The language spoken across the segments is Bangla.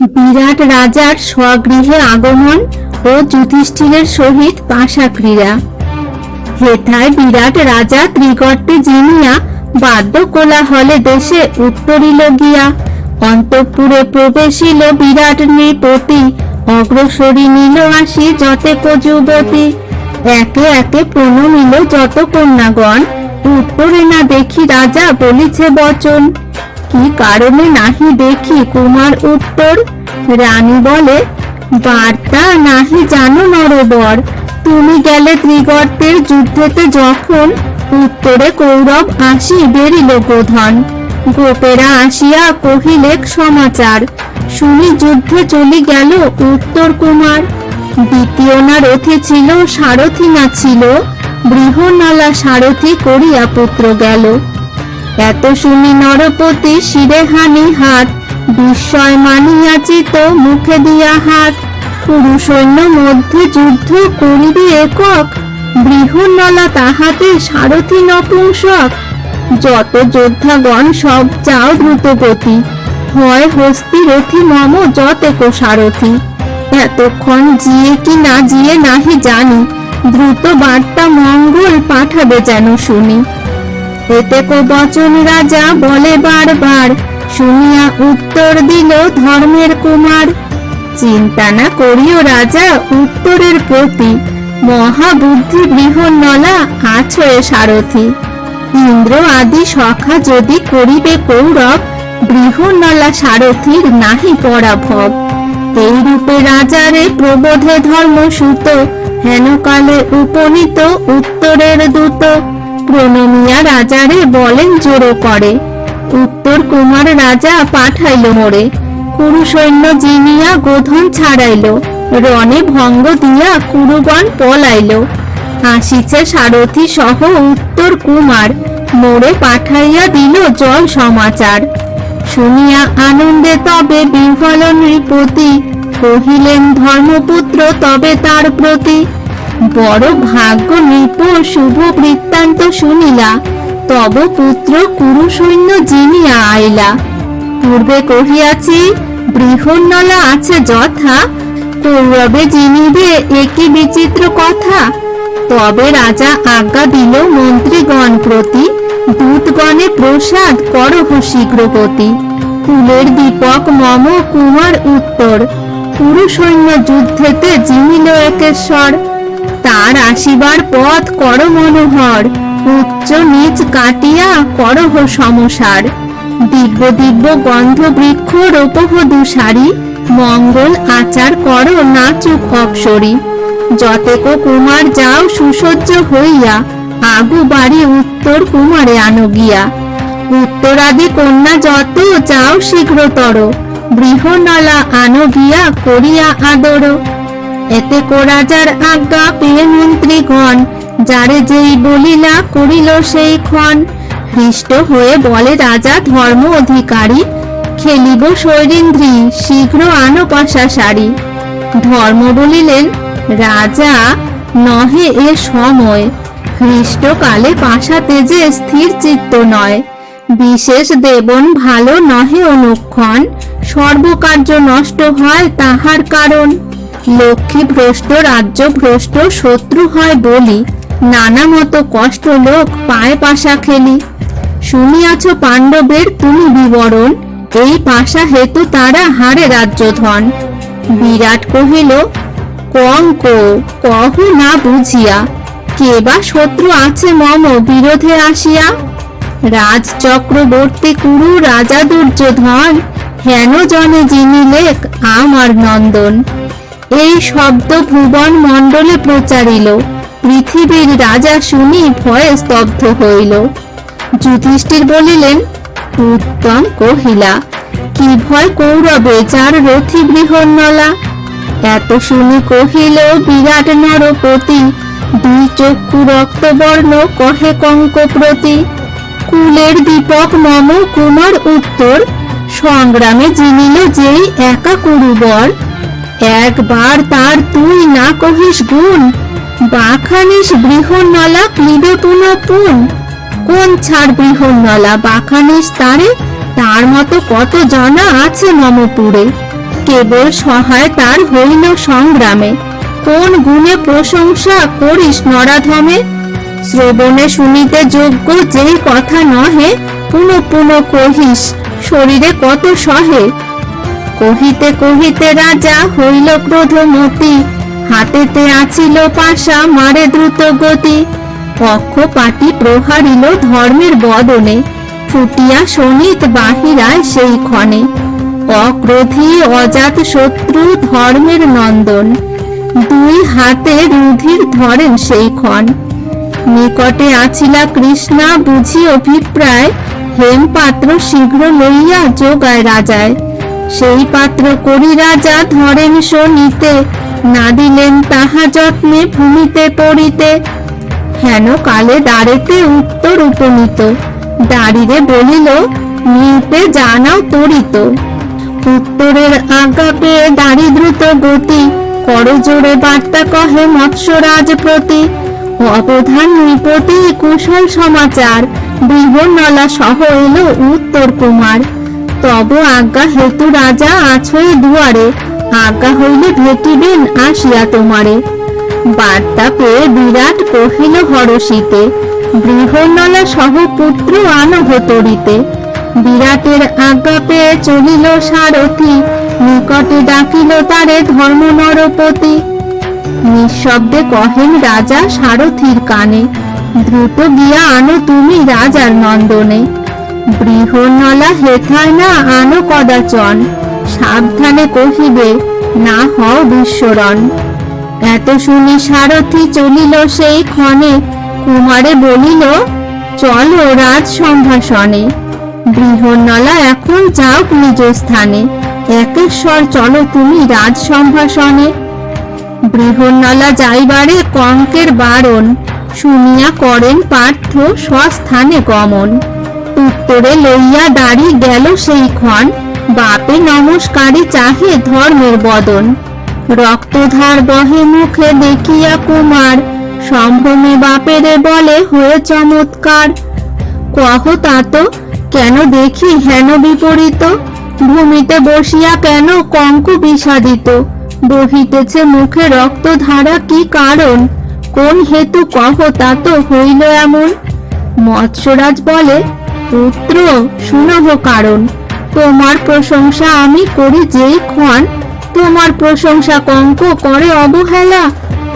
বিরাট রাজার স্বগৃহে আগমন ও যুধিষ্ঠিরের সহিত পাশা ক্রীড়া। হেথায় বিরাট রাজা ত্রিগর্তে জিনিয়া বাদ্য কোলাহলে দেশে উত্তরিল গিয়া। অন্তঃপুরে প্রবেশিল বিরাট নৃপতি, অগ্রসরী নিল আসি যতেক যুবতী একে একে প্রণমিল যত কন্যাগণ, উত্তরে না দেখি রাজা বলিছে বচন। কি কারণে নাহি দেখি কুমার উত্তর? রানী বলে, বার্তা নাহি জানো নরবর। তুমি গেলে ত্রিগর্তের যুদ্ধেতে যখন উত্তরে কৌরব আসি বেরিল গোধন। গোপেরা আসিয়া কহিলেক সমাচার। শুনি যুদ্ধে চলি গেল উত্তর কুমার। দ্বিতীয় না রথে ছিল, সারথি না ছিল। বৃহন্নলা সারথি করিয়া পুত্র গেল। এত শুনি নরপতি শিরে হানি হাত, বিস্ময় মানিয়াছি তো মুখে দিয়া হাত। পুরুষ সৈন্য মধ্যে যুদ্ধ করিবে একক, বৃহন্নলা তাহাতে সারথি নপুংসক। যত যোদ্ধাগণ সব যাও দ্রুতগতি হয় হস্তি রথি মম যতেক সারথি এতক্ষণ জিয়ে কি না জিয়ে নাহি জানি, দ্রুত বার্তা মঙ্গল পাঠাবে যেন শুনি। এতে কো বচন রাজা বলে বারবার, শুনিয়া উত্তর দিল ধর্মের কুমার। চিন্তা না করিও রাজা, উত্তরের প্রতি। মহাবুদ্ধি বৃহন্নলা আছয়ে সারথি। ইন্দ্র আদি সখা যদি করিবে কৌরব, বৃহন্নলা সারথীর নাহি পরাভব। এই রূপে রাজারে প্রবোধে ধর্ম সুত হেনকালে উপনীত উত্তরের দূত। প্রণমিয়া রাজারে বলেন জোরো করে। উত্তর কুমার রাজা পাঠাইল মোরে। কুরু সৈন্য জিনিয়া গোধন ছাড়াইল। রণে ভঙ্গ দিয়া কুরুগণ পলাইল। আসিছে সারথি সহ উত্তর কুমার। মোরে পাঠাইয়া দিল জল সমাচার। শুনিয়া আনন্দে তবে বিহ্বল নৃপতি কহিলেন ধর্মপুত্র তবে তার প্রতি বড় ভাগ্য নৃপ শুভ বৃত্তান্ত শুনিলা, তব পুত্র কুরু সৈন্য জিনিয়া আইলা। পূর্বে কহিয়াছি, বৃহন্নলা আছে যথা, কৌরবে জিনিবে একই বিচিত্র কথা। তবে রাজা আজ্ঞা দিল মন্ত্রীগণ প্রতি, দূতগণে প্রসাদ করহ শীঘ্রপতি কুলের দীপক মম কুমার উত্তর পুরু সৈন্য যুদ্ধেতে জিমিল একেশ্বর। তার আসিবার পথ কর মনোহর। উচ্চ নিচ কাটিয়া করহ সমসার। দিব্য দিব্য গন্ধ বৃক্ষ রোপহ দুসারি। মঙ্গল আচার কর নাচুক অপসরি যতেক কুমার যাও সুসজ্জ হইয়া, আগু বাড়ি উত্তর কুমারে আনো গিয়া। উত্তরাদি কন্যা যত যাও শীঘ্রতর বৃহনলা আনো গিয়া করিয়া আদর। এতে কোরাজার আজ্ঞা পেয়ে মন্ত্রীগণ, যারে যেই বলিলা করিল সেই ক্ষণ, হৃষ্ট হয়ে বলে, রাজা, ধর্ম অধিকারী, খেলিব শৈরেন্দ্রী, শীঘ্র আনো পাশা সারি ধর্ম বলিলেন, রাজা, নহে এ সময়, হৃষ্টকালে পাশা তেজে স্থির চিত্ত নয়। বিশেষ দেবন ভালো নহে অনুক্ষণ, সর্বকার্য নষ্ট হয় তাহার কারণ। লক্ষ্মী ভ্রষ্ট, রাজ্য ভ্রষ্ট, শত্রু হয় বলি। নানা মতো কষ্ট লোক পায় পাশা খেলি। শুনিয়াছ পাণ্ডবের তুমি বিবরণ, এই পাশা হেতু তারা হারে রাজ্য ধন বিরাট কহিল কঙ্ক কহ না বুঝিয়া কে বা শত্রু আছে মম বিরোধে আসিয়া? রাজ চক্রবর্তী কুরু রাজা দুর্যোধন, হেন জনে যিনি আমার নন্দন। এই শব্দ ভুবন মণ্ডলে প্রচারিল। পৃথিবীর রাজা শুনি ভয়ে স্তব্ধ হইল। যুধিষ্ঠির বলিলেন, উত্তম কহিলা, কি ভয় কৌরবে যার রথি বৃহন্নলা? এত শুনি কহিল, বিরাট নরপতি, দুই চক্ষু রক্তবর্ণ কহে কঙ্ক প্রতি কুলের দীপক মম কুমার উত্তর, সংগ্রামে জিনিল যেই একা কুরুবর। একবার তার তুই না কহিস গুণ, বাখানিস বৃহন্নলা ক্লিবে পুনঃ পুন কোন ছাড় বৃহন্নলা বাখানিস তারে? তার মতো কত জনা আছে মমপুরে। কেবল সহায় তার হইল সংগ্রামে। কোন গুণে প্রশংসা করিস নরাধমে? শ্রবণে শুনিতে যোগ্য যেই কথা নহে, পুনঃ পুনঃ কহিস, শরীরে কত সহে? কহিতে কহিতে রাজা হইল ক্রোধমতি। হাতেতে আছিল পাশা, মারে দ্রুত গতি। পক্ষপাটি প্রহারিল ধর্মের বদনে। ফুটিয়া শোনিত বাহিরায় সেই ক্ষণে। অক্রোধী, অজাত শত্রু ধর্মের নন্দন। দুই হাতে রুধির ধরেন সেই ক্ষণ। নিকটে আছিলা কৃষ্ণা, বুঝি অভিপ্রায়। হেম পাত্র শীঘ্র লইয়া যোগায় রাজায়। সেই পাত্র করি রাজা ধরেন শোনিতে, না দিলেন তাহা যত্নে ভূমিতে পড়িতে। হেন কালে দাঁড়েতে উত্তর উপনীত দাঁড়িয়ে বলিল, নিতে জানাও তরিত। উত্তরের আজ্ঞা পেয়ে দাঁড়ি দ্রুত গতি করজোড়ে বার্তা কহে মৎস্যরাজ প্রতি। অবধান নৃপতি কুশল সমাচার, বৃহন্নলা সহ এলো উত্তর কুমার। তব আজ্ঞা হেতু রাজা আছই দুয়ারে, আজ্ঞা হইলে ভেটিবেন আসিয়া তোমারে। বার্তা পেয়ে বিরাট কহিল হরষিতে বৃহন্নলা সহ পুত্র আনহ তরিতে বিরাটের আজ্ঞা পেয়ে চলিল সারথি, নিকটে ডাকিল তারে ধর্ম নরপতি নিঃশব্দে কহেন রাজা সারথির কানে, দ্রুত গিয়া আনো তুমি রাজার নন্দনে। বৃহন্নলা হেথায় না আনো কদাচন। সাবধানে কহিবে, না হও বিশ্বরণ এত শুনি সারথি চলিল সেই ক্ষণে, কুমারে বলিল, চলো রাজ সম্ভাষণে। বৃহন্নলা, এখন যাও নিজ স্থানে। একেশ্বর, চলো তুমি রাজ সম্ভাষণে। বৃহন্নলা যাইবারে কঙ্কের বারণ, শুনিয়া করেন পার্থ স্বস্থানে গমন। উত্তরে লইয়া দাঁড়ি গেল সেই ক্ষণ বাপে নমস্কারে চাহে ধর্মের বদন। রক্তধার বহে মুখে দেখিয়া কুমার, সম্ভ্রমে বাপেরে বলে হয়ে চমৎকার। কহ তাতো কেন দেখি হেন বিপরীত? ভূমিতে বসিয়া কেন কঙ্ক বিষাদিত? বহিতেছে মুখে রক্তধারা কি কারণ? কোন হেতু কহ তাতো হইল এমন? মৎস্যরাজ বলে পুত্র, শুনব কারণ। তোমার প্রশংসা আমি করি যেই ক্ষণ। তোমার প্রশংসা কঙ্ক করে অবহেলা।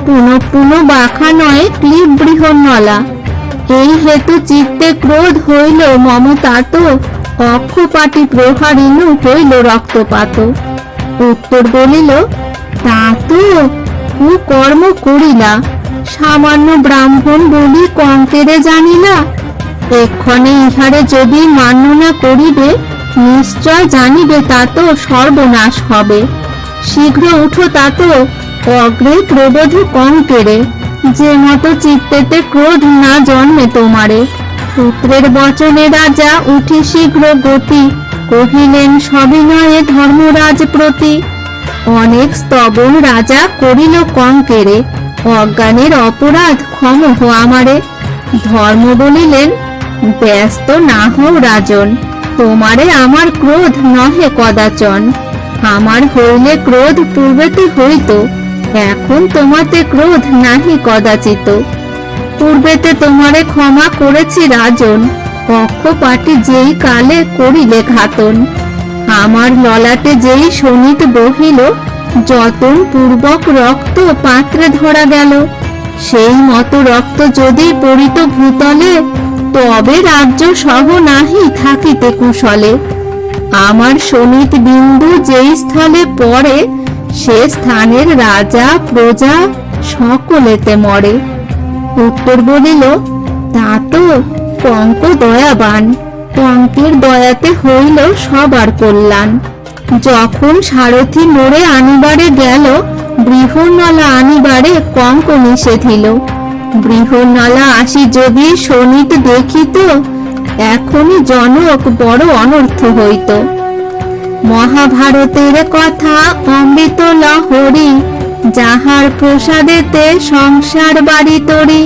পুনঃ পুনঃ বাখা নয় ক্লিপ বৃহন্নলা এই হেতু চিত্তে ক্রোধ হইল মমতাত। অক্ষপাটি প্রহারিণু হইল রক্তপাত। উত্তর বলিল, তা তো কর্ম করিলা। সামান্য ব্রাহ্মণ বলি কঙ্কেরে জানিলা। এক্ষণে ইহারে যদি মান্য না করিবে, নিশ্চয় জানিবে তা তো সর্বনাশ হবে। শীঘ্র উঠো তা তো অগ্রে প্রবোধ কঙ্কেরে যে মতো চিত্তেতে ক্রোধ না জন্মে তোমারে। পুত্রের বচনে রাজা উঠি শীঘ্র গতি, কহিলেন, সবিনয়ে ধর্মরাজ প্রতি। অনেক স্তবন রাজা করিল কঙ্কেরে অজ্ঞানের অপরাধ ক্ষম আমারে। ধর্ম বলিলেন ব্যস্ত না হও রাজন। তোমারে আমার ক্রোধ নহে কদাচন। আমার হইলে ক্রোধ পূর্বেতে হইত, এখন তোমাতে ক্রোধ নাহি কদাচিত। পূর্বেতে তোমারে ক্ষমা করেছি রাজন পক্ষপাটি যেই কালে করিলে ঘাতন। আমার ললাটে যেই শোনিত বহিল, যতন পূর্বক রক্ত পাত্রে ধরা গেল। সেই মতো রক্ত যদি পড়িত ভূতলে তবে রাজ্য সহ নাহি থাকিতে কুশলে। আমার শোনিত বিন্দু যেই স্থলে পড়ে, সে স্থানের রাজা, প্রজা সকলেতে মরে। উত্তর বলিল, তা তো কঙ্ক দয়াবান কঙ্কের দয়াতে হইল সবার কল্যাণ। যখন সারথি মোড়ে আনিবারে গেল বৃহন্নলা আনিবারে কঙ্ক নিষেধিল। বৃহন্নলা আসি যদি শনিত দেখিত, এখনই জনক বড় অনর্থ হইত। মহাভারতের কথা অমৃত হরি যাহার প্রসাদেতে সংসার বাড়ি তরি